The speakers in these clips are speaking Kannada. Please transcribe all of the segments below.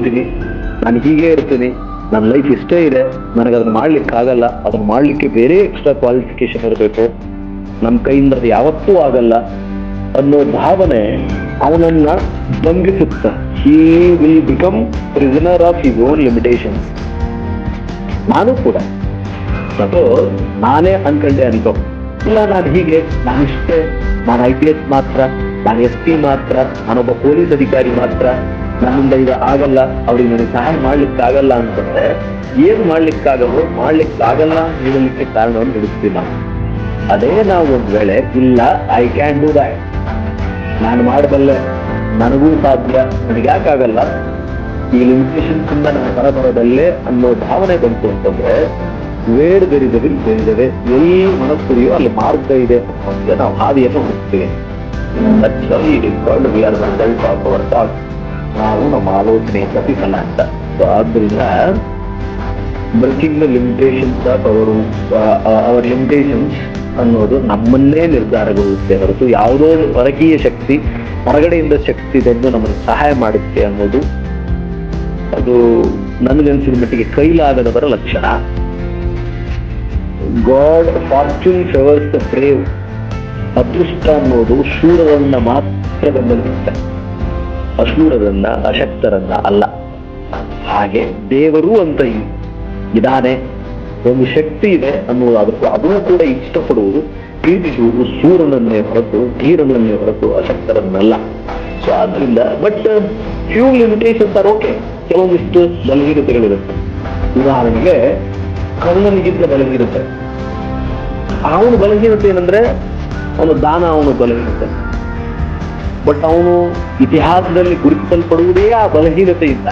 ಇರ್ತೀನಿ ನಾನು ಹೀಗೆ ಇರ್ತೀನಿ. ನನ್ನ ಲೈಫ್ ಇಷ್ಟೇ ಇದೆ. ನನಗೆ ಅದನ್ನ ಮಾಡ್ಲಿಕ್ಕೆ ಆಗಲ್ಲ. ಅದನ್ನ ಮಾಡ್ಲಿಕ್ಕೆ ಬೇರೆ ಎಕ್ಸ್ಟ್ರಾ ಕ್ವಾಲಿಫಿಕೇಶನ್ ಇರಬೇಕು. ನಮ್ಮ ಕೈಯಿಂದ ಅದು ಯಾವತ್ತೂ ಆಗಲ್ಲ ಅನ್ನೋ ಭಾವನೆ ಅವನನ್ನ ಬಂಧಿಸುತ್ತ he will become prisoner of his own limitation ನಾನು ಕೂಡ. ಸಪೋಸ್ ನಾನೇ ಅನ್ಕೊಂಡೆ ಅನ್ಕೋ ಇಲ್ಲ, ನಾನು ಹೀಗೆ ನಾನು ಇಷ್ಟೇ ನಾನು ಐ ಪಿ ಎಸ್ ಮಾತ್ರ. ನಾನು ಎಸ್ ಪಿ ಮಾತ್ರ ನಾನೊಬ್ಬ ಪೊಲೀಸ್ ಅಧಿಕಾರಿ ಮಾತ್ರ ನನ್ನಿಂದ ಈಗ ಆಗಲ್ಲ. ಅವ್ರಿಗೆ ನನಗೆ ಸಹಾಯ ಮಾಡ್ಲಿಕ್ಕೆ ಆಗಲ್ಲ ಅಂತಂದ್ರೆ ಏನ್ ಮಾಡ್ಲಿಕ್ಕಾಗಲ್ಲ ಮಾಡ್ಲಿಕ್ಕಾಗಲ್ಲ ಹೇಳಲಿಕ್ಕೆ ಕಾರಣವನ್ನು ಹಿಡಿಸ್ತೀವಿ ನಾವು. ಅದೇ ನಾವು ಒಂದು ವೇಳೆ, ಇಲ್ಲ ಐ ಕ್ಯಾನ್ ಡೂ ದಟ್ ನಾನು ಮಾಡಬಲ್ಲೆ. ನನಗೂ ಸಾಧ್ಯ. ನನಗೆ ಯಾಕಾಗಲ್ಲ? ಈ ಲಿಮಿಟೇಷನ್ ಇಂದ ನಾನು ಹೊರಬರೋದಲ್ಲೇ ಅನ್ನೋ ಭಾವನೆ ಬಂತು ಅಂತಂದ್ರೆ ವೇಡ್ ಬೆರಿದವಿ ಬೆರಿದವೆ ಎಲ್ಲಿ ಮನಸ್ಸುರಿಯೋ ಅಲ್ಲಿ ಮಾರ್ಗ ಇದೆ ಅಂತ ನಾವು ಹಾದಿಯನ್ನು ಹೋಗ್ತೀವಿ we are result of our thought ನಾವು ನಮ್ಮ ಆಲೋಚನೆ ಪ್ರತಿಫಲ ಅಂತ. ಸೊ ಆದ್ರಿಂದ ಬ್ರೇಕಿಂಗ್ ದ ಲಿಮಿಟೇಷನ್ಸ್ ಆಫ್ ಅವರು ಅವರ್ ಲಿಮಿಟೇಷನ್ಸ್ ಅನ್ನೋದು ನಮ್ಮನ್ನೇ ನಿರ್ಧಾರಗೊಳ್ಳುತ್ತೆ ಹೊರತು ಯಾವುದೋ ಹೊರಗೀಯ ಶಕ್ತಿ, ಹೊರಗಡೆಯಿಂದ ಶಕ್ತಿ ತಂದು ನಮ್ಮನ್ನು ಸಹಾಯ ಮಾಡುತ್ತೆ ಅನ್ನೋದು ಅದು ನನಗನ್ಸಿದ ಮಟ್ಟಿಗೆ ಕೈಲಾಗದವರ ಲಕ್ಷಣ. God fortune favours the brave ಅದೃಷ್ಟ ಅನ್ನೋದು ಶೂರರನ್ನ ಮಾತ್ರ ಬೆಂಬಲಿಸುತ್ತೆ. ಅಶೂರರನ್ನ ಅಶಕ್ತರನ್ನ ಅಲ್ಲ. ಹಾಗೆ ದೇವರು ಅಂತ ಇದಾನೆ. ಒಂದು ಶಕ್ತಿ ಇದೆ ಅನ್ನುವುದು ಅದಕ್ಕೂ ಅದನ್ನು ಕೂಡ ಇಷ್ಟಪಡುವುದು, ಪ್ರೀತಿಸುವುದು ಸೂರನನ್ನೇ ಹೊರತು, ಧೀರನನ್ನೇ ಹೊರತು ಅಶಕ್ತರನ್ನಲ್ಲ. ಸೊ ಆದ್ರಿಂದ but few limitations are okay ಕೆಲವೊಂದಿಷ್ಟು ಬಲಹೀನತೆಗಳಿರುತ್ತೆ. ಉದಾಹರಣೆಗೆ, ಕರ್ಣನಿಗಿಂತ ಬಲಹೀನತೆ. ಅವನು ಬಲಹೀನತೆ ಏನಂದ್ರೆ ಅವನು ದಾನ, ಅವನು ಬಲಹೀನತೆ ಬಟ್ ಅವನು ಇತಿಹಾಸದಲ್ಲಿ ಗುರುತಿಸಲ್ಪಡುವುದೇ ಆ ಬಲಹೀನತೆಯಿಂದ.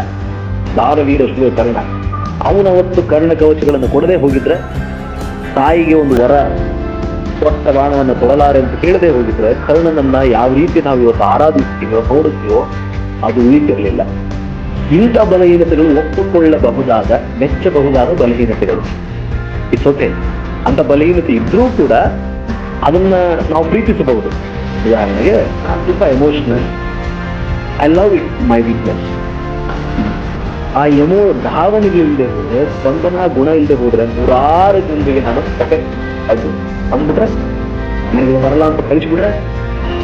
ದಾರವೀರ ಶ್ರೀ ಕರ್ಣ, ಅವನು ಅವತ್ತು ಕರ್ಣ ಕವಚಗಳನ್ನು ಕೊಡದೆ ಹೋಗಿದ್ರೆ, ತಾಯಿಗೆ ಒಂದು ವರ ಕೊಟ್ಟ ಬಾಣವನ್ನು ಕೊಡಲಾರೆ ಅಂತ ಕೇಳದೆ ಹೋಗಿದ್ರೆ, ಕರ್ಣನನ್ನ ಯಾವ ರೀತಿ ನಾವು ಇವತ್ತು ಆರಾಧಿಸ್ತೀವೋ, ನೋಡುತ್ತೀವೋ, ಅದು ಉಳಿತಿರಲಿಲ್ಲ. ಇಂಥ ಬಲಹೀನತೆಗಳು ಒಪ್ಪಿಕೊಳ್ಳಬಹುದಾದ, ಮೆಚ್ಚಬಹುದಾದ ಬಲಹೀನತೆಗಳು. ಇಟ್ಸ್ ಓಕೆ ಅಂತ ಬಲಹೀನತೆ ಇದ್ರೂ ಕೂಡ ಅದನ್ನ ನಾವು ಪ್ರೀತಿಸಬಹುದು. ಉದಾಹರಣೆಗೆ ತುಂಬ emotional I love it my weakness ಆ ಎಮೋ ಭಾವನೆಗೆ ಇಲ್ಲದೆ ಹೋದ್ರೆ, ಸ್ಪಂದನ ಗುಣ ಇಲ್ಲದೆ ಹೋದ್ರೆ ನೂರಾರು ಜನರಿಗೆ ನಾನು ಅದು. ಅಂದ್ಬಿಟ್ರೆ, ನನಗೆ ಬರಲ್ಲ ಅಂತ ಕಳಿಸ್ಬಿಟ್ರೆ,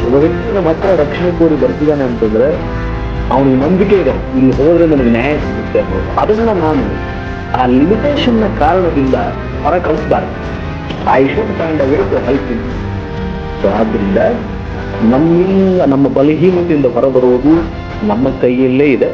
ಒಬ್ಬ ವ್ಯಕ್ತಿನ ಮಾತ್ರ ರಕ್ಷಣೆ ಕೋರಿ ಬರ್ತಿದ್ದಾನೆ ಅಂತಂದ್ರೆ, ಅವನಿಗೆ ನಂಬಿಕೆ ಇದೆ. ಇಲ್ಲಿ ಹೋದ್ರೆ ನನಗೆ ನ್ಯಾಯ ಸಿಗುತ್ತೆ ಅನ್ನೋದು. ಅದನ್ನ ನಾನು ಆ ಲಿಮಿಟೇಷನ್ನ ಕಾರಣದಿಂದ ಹೊರ ಕಳಿಸ್ಬಾರ್ದು I should find a way to help in so ಆದ್ರಿಂದ ನಮ್ಮಿಂದ ನಮ್ಮ ಬಲಹೀನತೆಯಿಂದ ಹೊರಬರುವುದು ನಮ್ಮ ಕೈಯಲ್ಲೇ ಇದೆ.